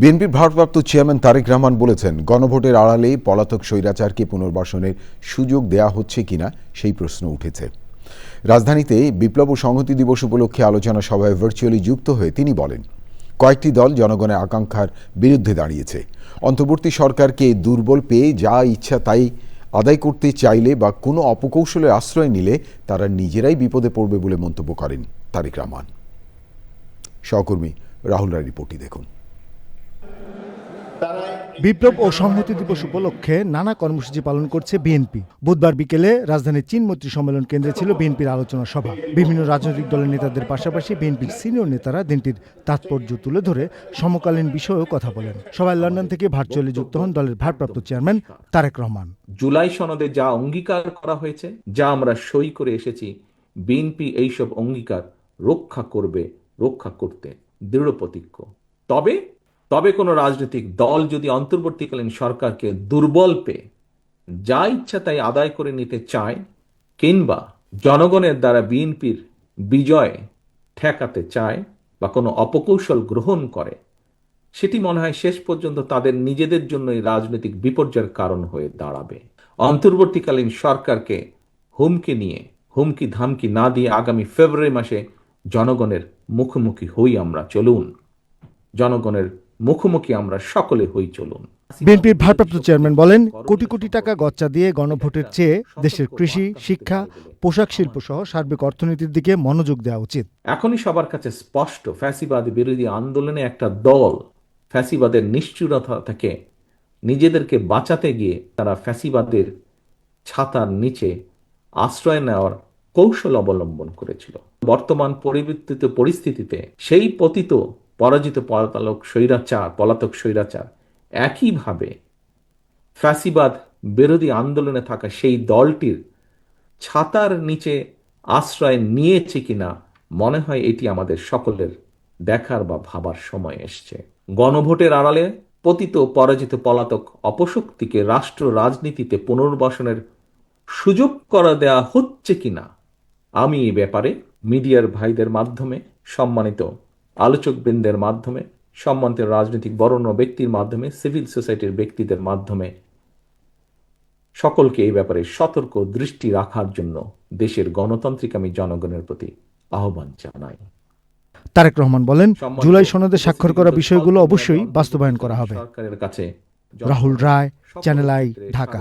বিএনপির ভারপ্রাপ্ত চেয়ারম্যান তারেক রহমান বলেছেন, গণভোটের আড়ালে পলাতক স্বৈরাচারকে পুনর্বাসনের সুযোগ দেয়া হচ্ছে কিনা সেই প্রশ্ন উঠেছে। রাজধানীতে বিপ্লব ও সংহতি দিবস উপলক্ষে আলোচনা সভায় ভার্চুয়ালি যুক্ত হয়ে তিনি বলেন, কয়েকটি দল জনগণের আকাঙ্ক্ষার বিরুদ্ধে দাঁড়িয়েছে। অন্তর্বর্তী সরকারকে দুর্বল পেয়ে যা ইচ্ছা তাই আদায় করতে চাইলে বা কোনো অপকৌশলের আশ্রয় নিলে তারা নিজেরাই বিপদে পড়বে বলে মন্তব্য করেন তারেক রহমান। সহকর্মী রাহুল রায় রিপোর্টটি দেখুন। বিপ্লব ও সংহতি দিবস উপলক্ষে নানা কর্মসূচি পালন করছে বিএনপি। বুধবার বিকেলে রাজধানীর চীন মৈত্রী সম্মেলন কেন্দ্রে ছিল বিএনপির আলোচনা সভা। বিভিন্ন রাজনৈতিক দলের নেতাদের পাশাপাশি বিএনপির সিনিয়র নেতারা দিনটির তাৎপর্য তুলে ধরে সমকালীন বিষয়েও কথা বলেন। সবাই লন্ডন থেকে ভার্চুয়ালি যুক্ত হন দলের ভারপ্রাপ্ত চেয়ারম্যান তারেক রহমান। জুলাই সনদে যা অঙ্গীকার করা হয়েছে, যা আমরা সই করে এসেছি, বিএনপি এইসব অঙ্গীকার রক্ষা করবে, রক্ষা করতে দৃঢ় প্রতিজ্ঞ তবে তবে কোনো রাজনৈতিক দল যদি অন্তর্বর্তীকালীন সরকারকে দুর্বল পেয়ে যা ইচ্ছা তাই আদায় করে নিতে চায় কিংবা জনগণের দ্বারা বিএনপির বিজয় ঠেকাতে চায় বা কোনো অপকৌশল গ্রহণ করে, সেটি মনে হয় শেষ পর্যন্ত তাদের নিজেদের জন্যই রাজনৈতিক বিপর্যয়ের কারণ হয়ে দাঁড়াবে। অন্তর্বর্তীকালীন সরকারকে হুমকি নিয়ে হুমকি ধামকি না দিয়ে আগামী ফেব্রুয়ারি মাসে জনগণের মুখোমুখি হই আমরা চলুন। জনগণের মুখোমুখি আমরা সকলে হই চলুন। বিএনপির ভারপ্রাপ্ত চেয়ারম্যান বলেন কোটি কোটি টাকা গচ্চা দিয়ে গণভোটের চেয়ে দেশের কৃষি শিক্ষা পোশাক শিল্প সহ সার্বিক অর্থনীতির দিকে মনোযোগ দেওয়া উচিত। এখনই সবার কাছে স্পষ্ট ফ্যাসিবাদ বিরোধী আন্দোলনে একটা দল ফ্যাসিবাদের নিষ্ঠুরতা থেকে নিজেদেরকে বাঁচাতে গিয়ে তারা ফ্যাসিবাদের ছাতার নিচে আশ্রয় নেওয়ার কৌশল অবলম্বন করেছিল। বর্তমান পরিবর্তিত পরিস্থিতিতে সেই পতিত পরাজিত পলাতক স্বৈরাচার পলাতক স্বৈরাচার। একইভাবে ফ্যাসিবাদ বিরোধী আন্দোলনে থাকা সেই দলটির ছাতার নিচে আশ্রয় নিয়েছে কিনা, মনে হয় এটি আমাদের সকলের দেখার বা ভাবার সময় এসছে। গণভোটের আড়ালে পতিত পরাজিত পলাতক অপশক্তিকে রাষ্ট্র রাজনীতিতে পুনর্বাসনের সুযোগ করা দেয়া হচ্ছে কিনা, আমি এ ব্যাপারে মিডিয়ার ভাইদের মাধ্যমে সম্মানিত আলোচকবৃন্দের মাধ্যমে সম্মানিত রাজনৈতিক বরণ্য ব্যক্তির মাধ্যমে সিভিল সোসাইটির ব্যক্তিদের মাধ্যমে। সকলকে এই ব্যাপারে সতর্ক দৃষ্টি রাখার জন্য দেশের গণতান্ত্রিক আমি জনগণের প্রতি আহ্বান জানাই। তারেক রহমান বলেন জুলাই সনদে স্বাক্ষর করা বিষয়গুলো অবশ্যই বাস্তবায়ন করা হবে। সরকারের কাছে রাহুল রায় চ্যানেল আই ঢাকা।